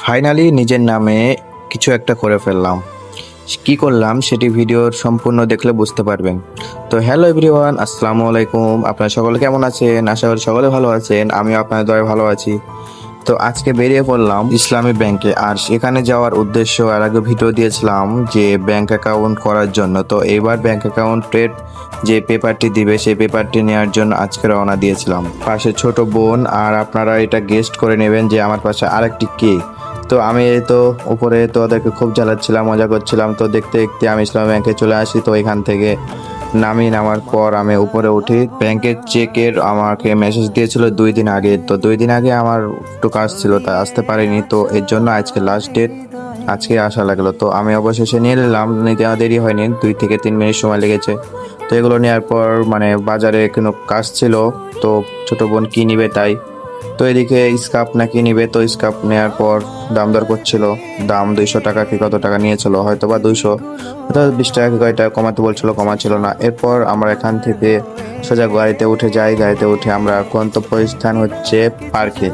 Finally নিজের নামে কিছু একটা করে ফেললাম। কি করলাম? সেটি ভিডিওর সম্পূর্ণ দেখলে বুঝতে পারবেন। তো হ্যালো এভরিওয়ান আসসালামু আলাইকুম। আপনারা সকলে কেমন আছেন? আশা করি সকলে ভালো আছেন। আমিও আপনাদের দয়ে ভালো আছি। তো আজকে বেরিয়ে পড়লাম ইসলামী ব্যাংকে। আর সেখানে যাওয়ার উদ্দেশ্য, এর আগে ভিডিও দিয়েছিলাম যে ব্যাংক অ্যাকাউন্ট করার জন্য। তো এবার ব্যাংক অ্যাকাউন্টের যে পেপারটি দিবে, সেই পেপারটি নেওয়ার জন্য আজকে রওনা দিয়েছিলাম। পাশে ছোট বোন, আর আপনারা এটা গেস্ট করে নেবেন যে আমার পাশে আরেকটি কে। তো আমি এই তো উপরে তো ওদেরকে খুব জ্বালাচ্ছিলাম, মজা করছিলাম। তো দেখতে দেখতে আমি ইসলাম ব্যাংকে চলে আসি, তো এখান থেকে নামি নামার পর আমি উপরে উঠি। ব্যাংকের চেকের আমাকে মেসেজ দিয়েছিল দুই দিন আগে। তো দুই দিন আগে আমার একটু কাজ ছিল তাই আসতে পারিনি। তো এর জন্য আজকে লাস্ট ডেট আজকে আসা লাগল। তো আমি অবশেষে নিয়ে নিলাম, নিতে দেরি হয়নি। দুই থেকে তিন মিনিট সময় লেগেছে। তো এগুলো নেওয়ার পর মানে বাজারে কোনো কাজ ছিল, তো ছোটো বোন কী নিবে তাই তো এদিকে স্কাপ নাকি নিবে, তো স্কাপ নেওয়ার পর দাম দর করছিল। দাম দুইশো টাকা কি কত টাকা নিয়েছিল হয়তো বা দুইশো। অর্থাৎ বিশ টাকা কি কয় টাকা কমাতে বলছিল, কমাচ্ছিল না। এরপর আমরা এখান থেকে সোজা গাড়িতে উঠে যাই, গাড়িতে উঠে আমরা গন্তব্য স্থান হচ্ছে পার্কে।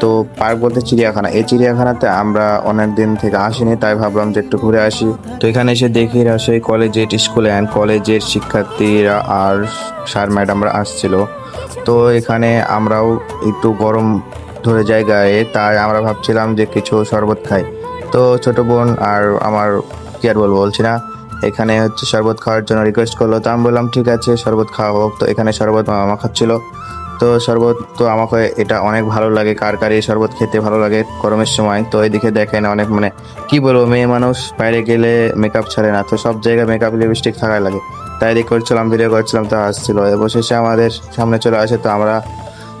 তো পার্ক বলতে চিড়িয়াখানা। এই চিড়িয়াখানাতে আমরা অনেক দিন থেকে আসিনি, তাই ভাবলাম যে একটু ঘুরে আসি। তো এখানে এসে দেখি সেই কলেজের স্কুলে অ্যান্ড কলেজের শিক্ষার্থীরা আর স্যার ম্যাডামরা আসছিল। তো এখানে আমরাও একটু গরম ধরে যায় গায়ে তাই আমরা ভাবছিলাম যে কিছু শরবত খাই। তো ছোট বোন আর আমার, কি আর বলব বলছি না, এখানে হচ্ছে শরবত খাওয়ার জন্য রিকোয়েস্ট করল। তো আমি বললাম, ঠিক আছে, শরবত খাওয়া হোক। তো এখানে শরবত মামা খাচ্ছিল। তো শরবত তো আমাকে এটা অনেক ভালো লাগে। কার কার এই শরবত খেতে ভালো লাগে গরমের সময়? তো এদিকে দেখেন অনেক মানে কি বলব, মেয়ে মানুষ বাইরে গেলে মেকআপ ছাড়ে না, তো সব জায়গায় মেকআপ লিপস্টিক থাকাই লাগে। তাই রেক করছিলাম ভিডিও করছিলাম, তো আসছিল। অবশেষে আমাদের সামনে চলে আসে, তো আমরা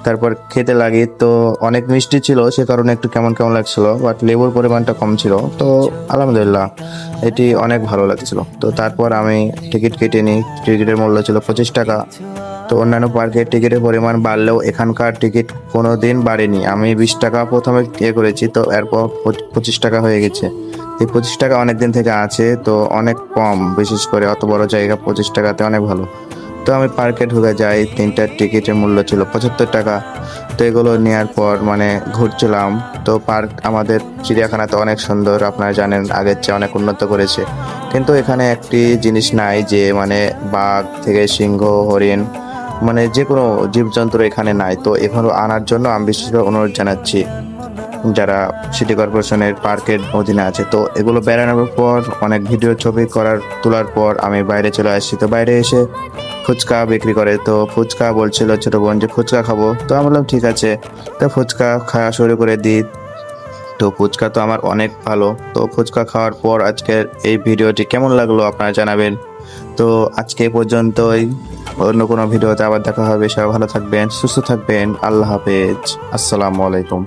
তারপর খেতে লাগি। তো অনেক মিষ্টি ছিল, সে কারণে একটু কেমন কেমন লাগছিল বাট লেবুর পরিমাণটা কম ছিল। তো আলহামদুলিল্লাহ, এটি অনেক ভালো লাগছিল। তো তারপর আমি টিকিট কেটে নিই। টিকিটের মূল্য ছিল পঁচিশ টাকা। তো অন্যান্য পার্কের টিকিটের পরিমাণ বাড়লেও এখানকার টিকিট কোনো দিন বাড়েনি। আমি বিশ টাকা প্রথমে ইয়ে করেছি, তো এরপর পঁচ- পঁচিশ টাকা হয়ে গেছে। এই পঁচিশ টাকা অনেক দিন থেকে আছে, তো অনেক কম, বিশেষ করে অত বড় জায়গা পঁচিশ টাকাতে অনেক ভালো। তো আমি পার্কে ঢুকে যাই তিনটার টিকিটের মূল্য ছিল পঁচাত্তর টাকা। তো এগুলো নেওয়ার পর মানে ঘুরছিলাম। তো পার্ক আমাদের চিড়িয়াখানাতে অনেক সুন্দর, আপনারা জানেন আগের চেয়ে অনেক উন্নত করেছে। কিন্তু এখানে একটি জিনিস নাই যে মানে বাঘ থেকে সিংহ, হরিণ মানে যে কোনো জীবজন্তু এখানে নাই। তো এখানে আনার জন্য আমি বিশেষভাবে অনুরোধ জানাচ্ছি যারা সিটি কর্পোরেশনের পার্কের অধীনে আছে। তো এগুলো বেড়ানোর পর, অনেক ভিডিও ছবি করার, তোলার পর আমি বাইরে চলে আসছি। তো বাইরে এসে ফুচকা বিক্রি করে। তো ফুচকা বলছিল ছোট বোন যে, ফুচকা খাব? তো আমি বললাম, ঠিক আছে। তো ফুচকা খাওয়া শুরু করে দিই। তো ফুচকা তো আমার অনেক ভালো। তো ফুচকা খাওয়ার পর আজকের এই ভিডিওটি কেমন লাগল আপনারা জানাবেন। তো আজকে পর্যন্তই। অন্য কোনো ভিডিওতে আবার দেখা হবে। সবাই ভালো থাকবেন, সুস্থ থাকবেন। আল্লাহ হাফেজ। আসসালামু আলাইকুম।